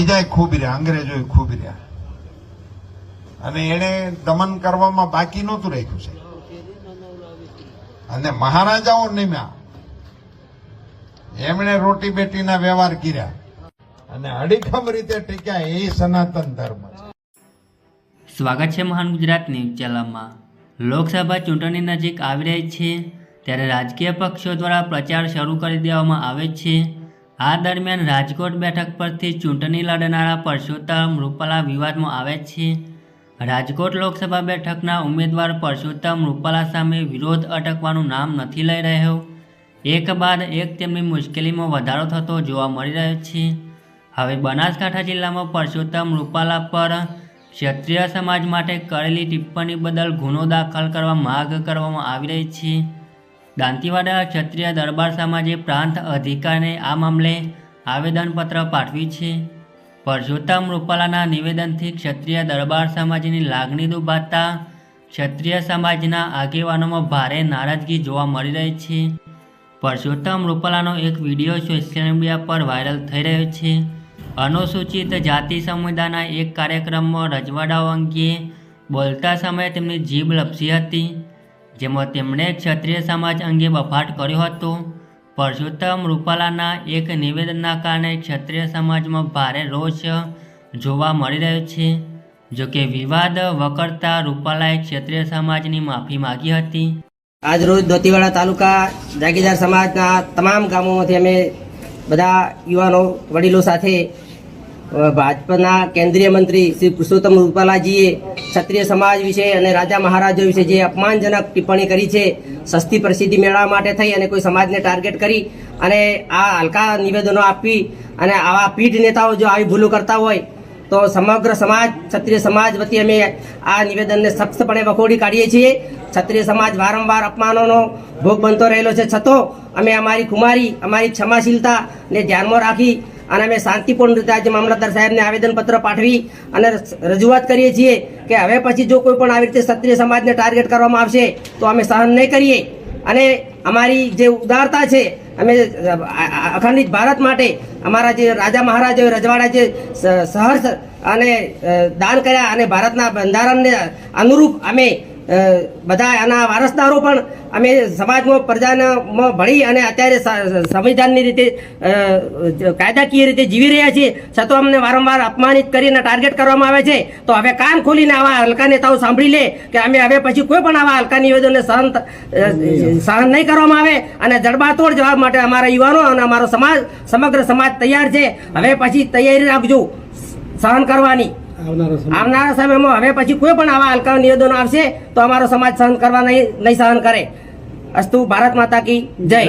બીજાય ખૂબ રહ્યા અંગ્રેજોએ ખૂબ રહ્યા. અને એને દમન કરવામાં બાકી નહોતું રાખ્યું છે અને મહારાજાઓ નિમ્યા. એમણે રોટી બેટીના વ્યવહાર કર્યા. અને અડીખમ રીતે ટીક્યા એ સનાતન ધર્મ છે. સ્વાગત છે મહાન ગુજરાત ન્યૂઝ ચેનલમાં. લોકસભા ચૂંટણી નજીક આવી રહી છે, ત્યારે રાજકીય પક્ષો દ્વારા પ્રચાર શરૂ કરી દેવામાં આવે છે. આ દરમિયાન રાજકોટ બેઠક પરથી ચૂંટણી લડનારા પરસોત્તમ રૂપાલા વિવાદમાં આવે છે. રાજકોટ લોકસભા બેઠકના ઉમેદવાર પરસોત્તમ રૂપાલા સામે વિરોધ અટકવાનું નામ નથી લઈ રહ્યો. એક બાદ એક તેમની મુશ્કેલીમાં વધારો થતો જોવા મળી રહ્યો છે. હવે બનાસકાંઠા જિલ્લામાં પરસોત્તમ રૂપાલા પર ક્ષત્રિય સમાજ માટે કરેલી ટિપ્પણી બદલ ગુનો દાખલ કરવા માગ કરવામાં આવી રહી છે. દાંતીવાડા ક્ષત્રિય દરબાર સમાજે પ્રાંત અધિકારીને આ મામલે આવેદનપત્ર પાઠવ્યું છે. પરસોત્તમ રૂપાલાના નિવેદનથી ક્ષત્રિય દરબાર સમાજની લાગણી દુભાતા ક્ષત્રિય સમાજના આગેવાનોમાં ભારે નારાજગી જોવા મળી રહી છે. પરસોત્તમ રૂપાલાનો એક વીડિયો સોશિયલ મીડિયા પર વાયરલ થઈ રહ્યો છે. અનુસૂચિત જાતિ સમુદાયના એક કાર્યક્રમમાં રજવાડાઓ અંગે બોલતા સમયે તેમની જીભ લપસી હતી. જેમાં તેમણે ક્ષત્રિય સમાજ અંગે બફાટ કર્યો હતો. પરસોત્તમ રૂપાલાના એક નિવેદનના કારણે ક્ષત્રિય સમાજમાં ભારે રોષ જોવા મળી રહ્યો છે. જોકે વિવાદ વકરતા રૂપાલાએ ક્ષત્રિય સમાજની માફી માગી હતી. આજ રોજ દોતીવાડા તાલુકા જાગીરદાર સમાજના તમામ ગામોમાંથી અમે બધા યુવાનો, વડીલો સાથે ભાજપના કેન્દ્રીય મંત્રી શ્રી પુરુષોત્તમ રૂપાલાજીએ ક્ષત્રિય સમાજ વિશે અને રાજા મહારાજો વિશે જે અપમાનજનક ટિપ્પણી કરી છે, સસ્તી પ્રસિદ્ધિ મેળવવા માટે થઈ અને કોઈ સમાજને ટાર્ગેટ કરી અને આ હલકા નિવેદનો આપી અને આવા પીઢ નેતાઓ જો આવી ભૂલો કરતા હોય, તો સમગ્ર સમાજ, ક્ષત્રિય સમાજ વતી અમે આ નિવેદનને સખ્તપણે વખોડી કાઢીએ છીએ. ક્ષત્રિય સમાજ વારંવાર અપમાનોનો ભોગ બનતો રહેલો છે. છતાં અમે અમારી કુમારી અમારી ક્ષમાશીલતાને ધ્યાનમાં રાખી અને અમે શાંતિપૂર્ણ રીતે આજે મામલતદાર સાહેબને આવેદનપત્ર પાઠવી અને રજૂઆત કરીએ છીએ કે હવે પછી જો કોઈ પણ આવી રીતે ક્ષત્રિય સમાજને ટાર્ગેટ કરવામાં આવશે, તો અમે સહન નહીં કરીએ. અને અમારી જે ઉદારતા છે, અમે અખંડિત ભારત માટે અમારા જે રાજા મહારાજાએ રજવાડા જે સહર્ષ અને દાન કર્યા અને ભારતના બંધારણને અનુરૂપ અમે બધા આના વારસદારો પણ અમે સમાજમાં, પ્રજાનામાં ભળી અને અત્યારે સંવિધાનની રીતે કાયદાકીય રીતે જીવી રહ્યા છીએ. છતાં અમને વારંવાર અપમાનિત કરીને ટાર્ગેટ કરવામાં આવે છે. તો હવે કાન ખોલીને આવા હલકા નેતાઓ સાંભળી લે કે અમે હવે પછી કોઈ પણ આવા હલકા નિવેદનને સહન સહન નહીં કરવામાં આવે અને જડબાતોડ જવાબ માટે અમારા યુવાનો અને અમારો સમાજ, સમગ્ર સમાજ તૈયાર છે. હવે પછી તૈયારી રાખજો. સહન કરવાની. આવનારા સમયમાં હવે પછી કોઈ પણ આવા હલકા નિવેદનો આવશે તો અમારો સમાજ સહન કરવા નહીં નહીં સહન કરે. અસ્તુ ભારત માતા કી જય.